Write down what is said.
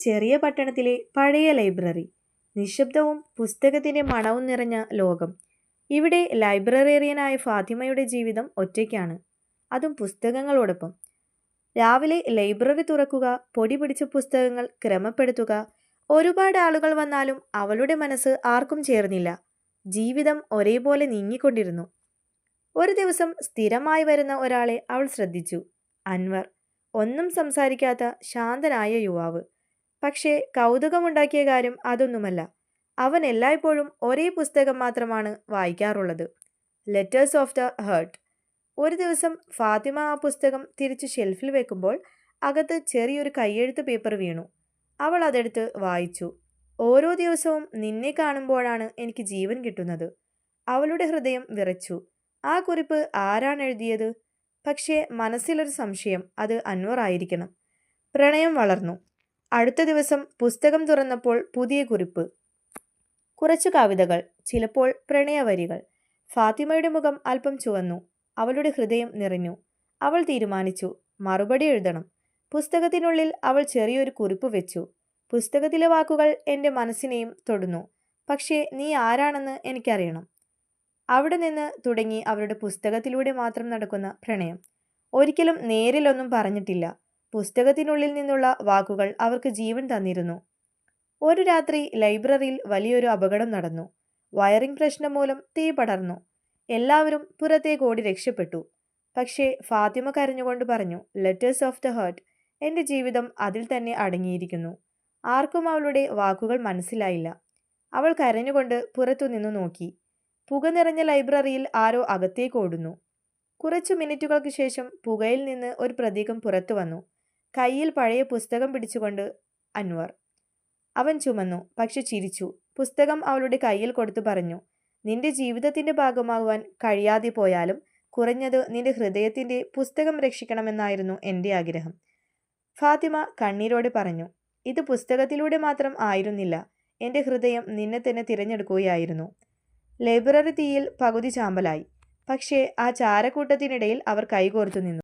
ചെറിയ പട്ടണത്തിലെ പഴയ ലൈബ്രറി. നിശബ്ദവും പുസ്തകത്തിന്റെ മണവും നിറഞ്ഞ ലോകം. ഇവിടെ ലൈബ്രറേറിയനായ ഫാത്തിമയുടെ ജീവിതം ഒറ്റയ്ക്കാണ്. അതും പുസ്തകങ്ങളോടൊപ്പം. രാവിലെ ലൈബ്രറി തുറക്കുക പൊടി പിടിച്ച പുസ്തകങ്ങൾ ക്രമപ്പെടുത്തുക ഒരുപാട് ആളുകൾ വന്നാലും അവളുടെ മനസ്സ് ആർക്കും ചേർന്നില്ല. ജീവിതം ഒരേപോലെ നീങ്ങിക്കൊണ്ടിരുന്നു. ഒരു ദിവസം സ്ഥിരമായി വരുന്ന ഒരാളെ അവൾ ശ്രദ്ധിച്ചു. അൻവർ ഒന്നും സംസാരിക്കാത്ത ശാന്തനായ യുവാവ്. പക്ഷേ കൗതുകമുണ്ടാക്കിയ കാര്യം അതൊന്നുമല്ല. അവൻ എല്ലായ്പ്പോഴും ഒരേ പുസ്തകം മാത്രമാണ് വായിക്കാറുള്ളത്. ലെറ്റേഴ്സ് ഓഫ് ദ ഹേർട്ട് ഒരു ദിവസം ഫാത്തിമ ആ പുസ്തകം തിരിച്ച് ഷെൽഫിൽ വെക്കുമ്പോൾ അകത്ത് ചെറിയൊരു കയ്യെഴുത്ത് പേപ്പർ വീണു. അവൾ അതെടുത്ത് വായിച്ചു. ഓരോ ദിവസവും നിന്നെ കാണുമ്പോഴാണ് എനിക്ക് ജീവൻ കിട്ടുന്നത്. അവളുടെ ഹൃദയം വിറച്ചു. ആ കുറിപ്പ് ആരാണ് എഴുതിയത്? പക്ഷേ മനസ്സിലൊരു സംശയം അത് അൻവർ ആയിരിക്കണം. പ്രണയം വളർന്നു. അടുത്ത ദിവസം പുസ്തകം തുറന്നപ്പോൾ പുതിയ കുറിപ്പ്. കുറച്ചു കവിതകൾ ചിലപ്പോൾ പ്രണയവരികൾ. ഫാത്തിമയുടെ മുഖം അല്പം ചുവന്നു അവളുടെ ഹൃദയം നിറഞ്ഞു. അവൾ തീരുമാനിച്ചു മറുപടി എഴുതണം. പുസ്തകത്തിനുള്ളിൽ അവൾ ചെറിയൊരു കുറിപ്പ് വെച്ചു. പുസ്തകത്തിലെ വാക്കുകൾ എന്റെ മനസ്സിനെയും തൊടുന്നു. പക്ഷേ നീ ആരാണെന്ന് എനിക്കറിയണം. അവിടെ നിന്ന് തുടങ്ങി അവരുടെ പുസ്തകത്തിലൂടെ മാത്രം നടക്കുന്ന പ്രണയം. ഒരിക്കലും നേരിലൊന്നും പറഞ്ഞിട്ടില്ല. പുസ്തകത്തിനുള്ളിൽ നിന്നുള്ള വാക്കുകൾ അവർക്ക് ജീവൻ തന്നിരുന്നു. ഒരു രാത്രി ലൈബ്രറിയിൽ വലിയൊരു അപകടം നടന്നു. വയറിംഗ് പ്രശ്നം മൂലം തീ പടർന്നു. എല്ലാവരും പുറത്തേക്ക് ഓടി രക്ഷപ്പെട്ടു. പക്ഷേ ഫാത്തിമ കരഞ്ഞുകൊണ്ട് പറഞ്ഞു ലെറ്റേഴ്സ് ഓഫ് ദ ഹേർട്ട് എന്റെ ജീവിതം അതിൽ തന്നെ അടങ്ങിയിരിക്കുന്നു. ആർക്കും അവളുടെ വാക്കുകൾ മനസ്സിലായില്ല. അവൾ കരഞ്ഞുകൊണ്ട് പുറത്തുനിന്നു നോക്കി. പുക നിറഞ്ഞ ലൈബ്രറിയിൽ ആരോ അകത്തേക്ക് ഓടുന്നു. കുറച്ചു മിനിറ്റുകൾക്ക് ശേഷം പുകയിൽ നിന്ന് ഒരു പ്രതീകം പുറത്തു വന്നു. കയ്യിൽ പഴയ പുസ്തകം പിടിച്ചുകൊണ്ട് അൻവർ. അവൻ ചുമന്നു പക്ഷെ ചിരിച്ചു. പുസ്തകം അവളുടെ കയ്യിൽ കൊടുത്തു പറഞ്ഞു നിന്റെ ജീവിതത്തിന്റെ ഭാഗമാകുവാൻ കഴിയാതെ പോയാലും കുറഞ്ഞത് നിന്റെ ഹൃദയത്തിന്റെ പുസ്തകം രക്ഷിക്കണമെന്നായിരുന്നു എന്റെ ആഗ്രഹം. ഫാത്തിമ കണ്ണീരോടെ പറഞ്ഞു ഇത് പുസ്തകത്തിലൂടെ മാത്രം ആയിരുന്നില്ല എന്റെ ഹൃദയം നിന്നെ തന്നെ തിരഞ്ഞെടുക്കുകയായിരുന്നു. ലൈബ്രറി തീയിൽ പകുതി ചാമ്പലായി പക്ഷേ ആ ചാരക്കൂട്ടത്തിനിടയിൽ അവർ കൈകോർത്തു നിന്നു.